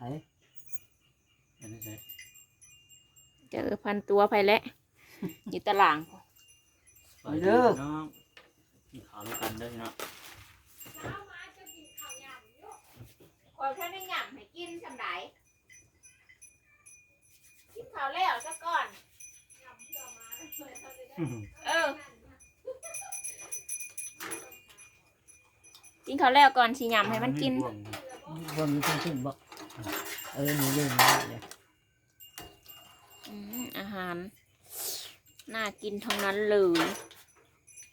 ไผ่อันนี้ใช่เจอพันตัวไปแล้วอยู่ตาราง ไปเด้อน้องกินข้าวด้วยกันเด้อเนาะคอยแค่ได้หยั่ให้กินสำไดกินข้าวแล้วซะก่อน เออ กินข้าวแล้วก่อนสิหยั่ให้มันกิน บ่วงบนมีคนขึ้นบ อกเออหนูเล่นมาเลยอืมอาหาร น่ากินทั้งนั้นเลย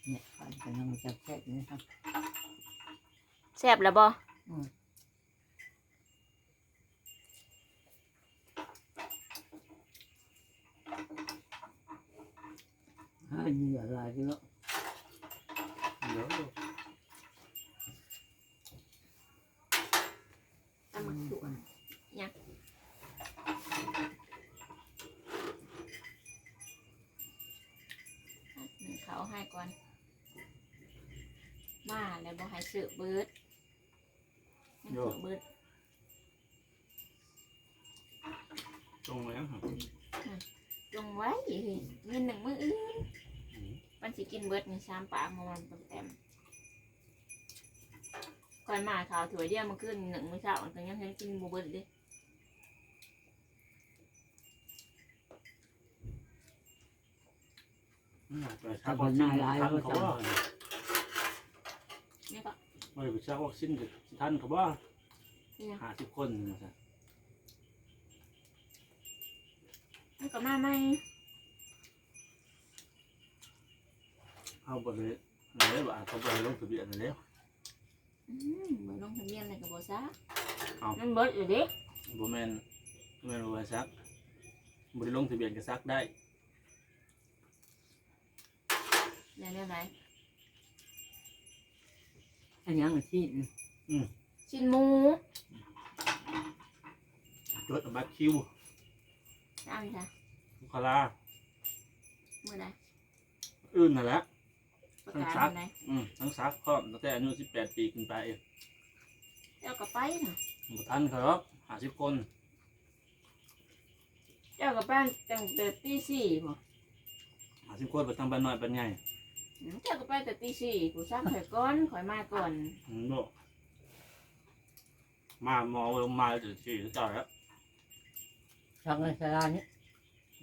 เนี่ยขายกันยังไม่จับแค่นี้ครับแซ่บแล้วบ่ให้เหนื่อยลายไปแล้ว เดี๋ยว ตำมักถั่วหนึ่งเขาให้ก่อน มาแล้ว บ่ให้สืบเบิดให้สืบเบิดตรงแล้วครับจงไว้เฮ้ยเงินหนึ่งมื้ออื่นมันสิกินเบิดนี่สามปากของมันเต็มๆก่อนมาข่าวถวยเดียวมันขึ้นหนึ่งมื้อเช้ามันก็ยังให้กินบ่เบิดเดิไปชักวัคซีนทันเขาว่า นี่ก็ไม่ไปชักวัคซีนทันเขาว่านี่นะห้าสิบคนนะจ๊ะมันก็มาไหมเอาบริเลยว่าเขาบริลงทะเบียนแล้วอืมบ่ลงทะเบียนอะไรก็บ่ซะเอามันเบิดอยู่เดิบ่แมนบ่แมนว่าซักบริลงทะเบียนก็ซักได้ได้ได้ไหม อันยังที่ชิ้นหมูจดบัตคิวเอาอีกค่ะลูกคารามื้อใดอื่นนั่นแหละ ประทั้งกาศซักมื้อใดอืมทั้งซักพร้อมตั้งแต่อายุสิบแปดปีขึ้นไปเจ้าก็ไปน่ะบ่ทันเขาหรอกห้าสิบคน เจ้าก็ไปตั้งแต่ตีสี่บ่หาสิบคนไปทางบ้านน้อยบ้านใหญ่ เจ้าก็ไปแต่ตีสี่กูซักข่อยก่อนข่อยมาก่อนอืมบ่มาหมอลงมาจะชี้เจ้าแล้วช่างในสารานี้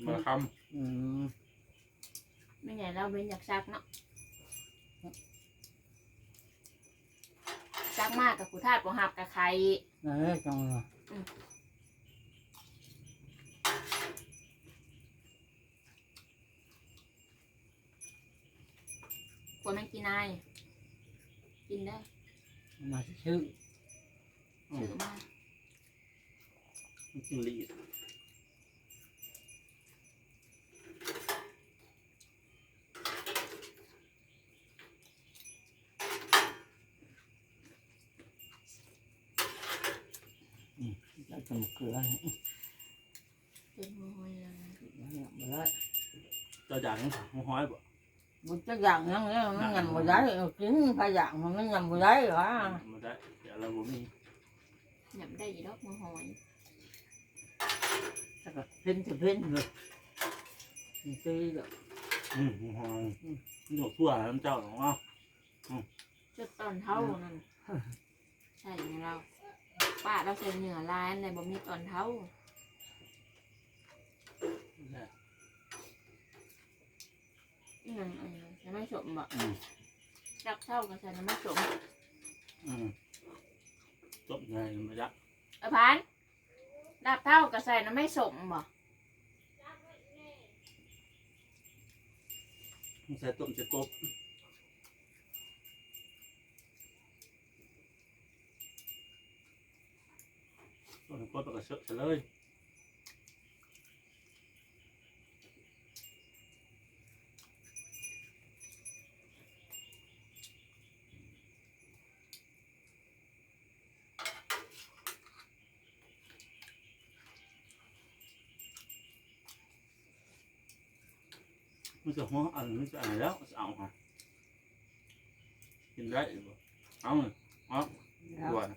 มาคอืมไม่ไงเราเป็นอยากซักเนาะซักมากกับกูทาดบ่หับกับใครนั่นแหละจังเลย ควรมันกินนายกินได้มาชื่อถือมาำกินลีดแล้วจะมาเกลือเนี่ยเป็นมวยเลยมาได้เจ้าอย่าง นี้หัวห้อยบ่มันจะอย่างนั้นเนี่ยมันยำมาได้กินพยางมันยำมาได้เหรอมาได้เดี๋ยวเราบ่มีหยับได้อยี่ดอกมือหอยแต่ก็เพ่นจะเพ่นเลยตีแบบอืมหัวห้อยมันหยกทั่วน้ำเจ้าของเราจุดตอนเท้านั่นใช่ไหมเราป้าเราใส่เหนือลายอะไรบ่มีตอนเท้า อีหยังอันนี้จะไม่สมบ่อืมจับเท่ากันใส่น้ำไม่สม อืมจบเลยมาจักเออพานดับเท่ากับใส่น้ำไม่สมบ่ใส่ต้มจะกบต้มจะกบแล้วก็เสอะเลย มันจะหัวอันมันจะอะไรแล้วจะเอาฮะกินได้บ่เอาเลยเอาแล้วด่วน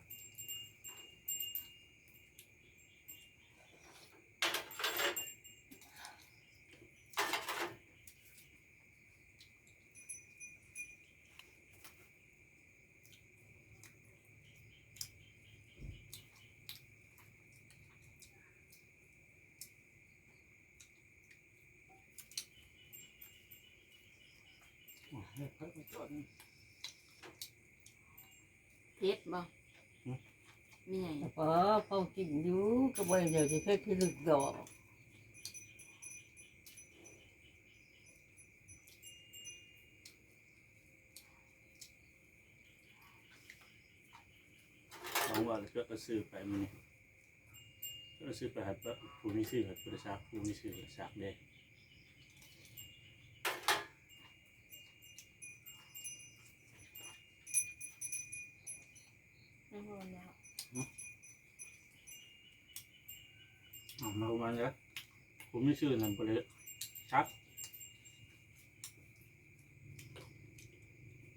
เฮ็ดเพิ่นจนเพชรบ่มีไงเพราะเขากินอยู่ก็บ่ได้เดี๋ยวจะแค่ที่ลึกดอกหวังว่าจะก็ซื้อไปมื้อนี้ก็ซื้อไปให้ปะผู้มีซื้อให้ประชาผู้มีซื้อให้สากเด้ ไม่พอแล้วเอามาประมาณนี้ผู้มีซื้อนั่นบ่ได้ชัก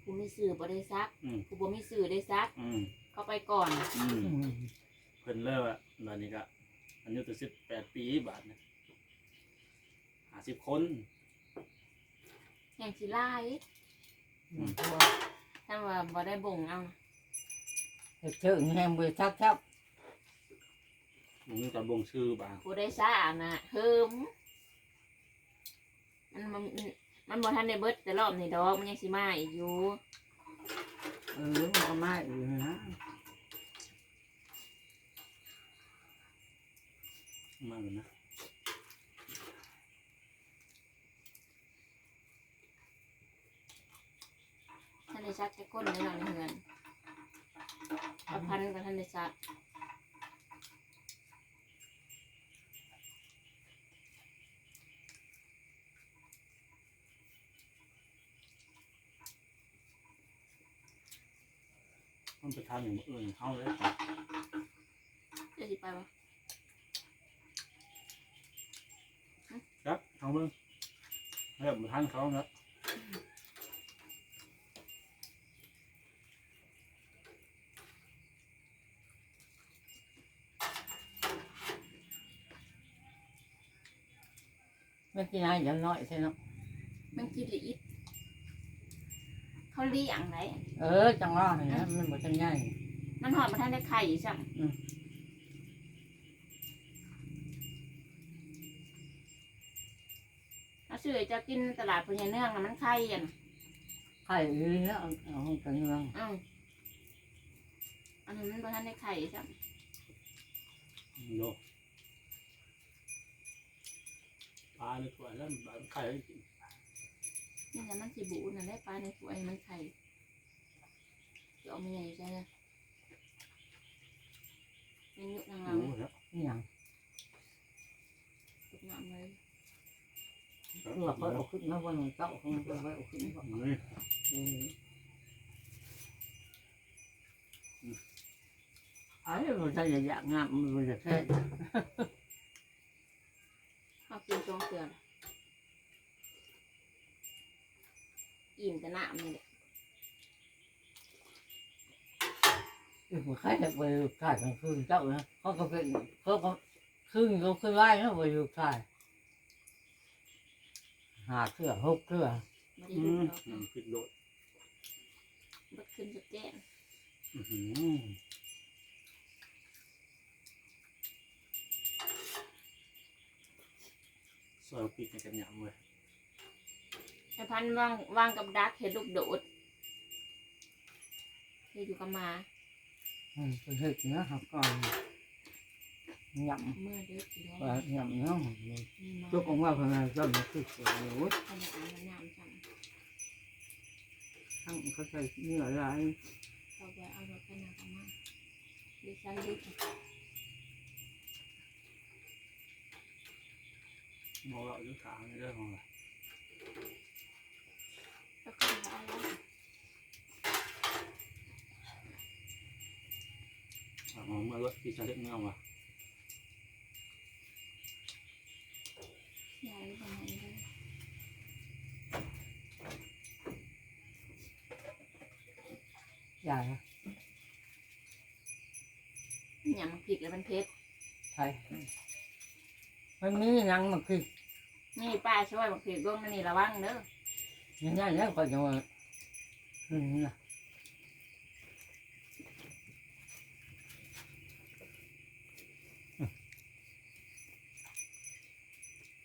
กูมีสื่อบ่ได้ซักอืมกูบ่มีสื่อได้ซัก อืมเข้าไปก่อน อืมอืมเพิ่นเลิกอะตอนนี้ก็อายุตัวสิบแปดปีบาทนะห้าสิบคนแห่งสิลายอืมเพราะว่าท่านว่าบ่ได้บ่งเอา เฮ็ดเชิงแฮมเบอร์ชักชับผมมีการบ่งชื่อบางกูได้ซ่าน่ะเฮิมมันมันมันบ่ทันได้เบิดแต่รอบนี้ดอกมันยังสิมาอีกอยู่เออมันก็มาอีกนะมากเลยนะท่านได้ซักแค่คนในหลังในเฮือนประ พันธ์กับท่านได้ซักมันไปทางอย่างอื่นเข้าเลยเดี๋ยวสิไปบ่ครับเขาเบิ่งแล้วมาทานเขานะ ไม่กินอะไรอย่างน้อยใช่เนาะมันกินหรืออิดเขาเลี้ยงไหนเออ จังรอดนะมันบ่ทันง่ายมันหอดมาท่านได้ไข่สั่งอืมเอาซื้อจะกินตลาดพญาเนื่องนะมันไข่อะนะไข่เอ้ยเอาเอาห้องกันเมืองอ้าวอันนั้นมันบ่ท่านได้ไข่สั่งโยปลา ในถ้วยแล้วปลาไข่ให้กินนี่แหละมันสิบูน่ะได้ปลาในถ้วยมันไข่จะเอามาใหญ่ใช่ไหมยังยุกนางหมูแล้วนี่หยังยุกน้ำเลยเพื่อเขาเอาขึ้นมาวันเจ้าของมันไว้เอาขึ้นมานี่เออไอ้มันจะอยากงามมันจะแค่ข้าว กินจงเกลืออิ่มแต่น้ำนี่แหละมันใครจะไปขายกลางคืนเจ้านะเขาก็เป็นเขาก็ครึ่งเขาขึ้นไล่นะไปอยู่ขายหาเครือหกเครือไม่ได้อืดูมดอกน้ำพริกโดดบัดขึ้นจะแจ้ง อื้อหือ ซอยพริกในกันยำเว้ยไอ้พันธุ์วางวางกับดักเห็ดลูกโดดเห็ดอยู่กับหมาอืมเป็นเห็ดเนื้อหักก่อนยเมื่อเด็กอยู่ำแล้ว่าวยำเนาะมีมาตัวของว่าพนันก็มันคือเสียโอ้ยขนาดนั้นน้ำจังทั้งเขาใส่เนื้อลายเอาไว้เอารถขนาดมาดิฉันดิ มองเราอยู่ขางในเรื่องของอะไรแล้วก็เอาไว้อะมองมาลดที่จะเล็กเงาว่ะยายประมาณนี้ใหญ่ยำมันพริกแล้วมันเผ็ดไทย มันมีหนังมันคือนี่ป้าช่วยบอกพริกลงมานี่ระวังเด้อ ยังไงแล้วก็จะว่าอืมนะ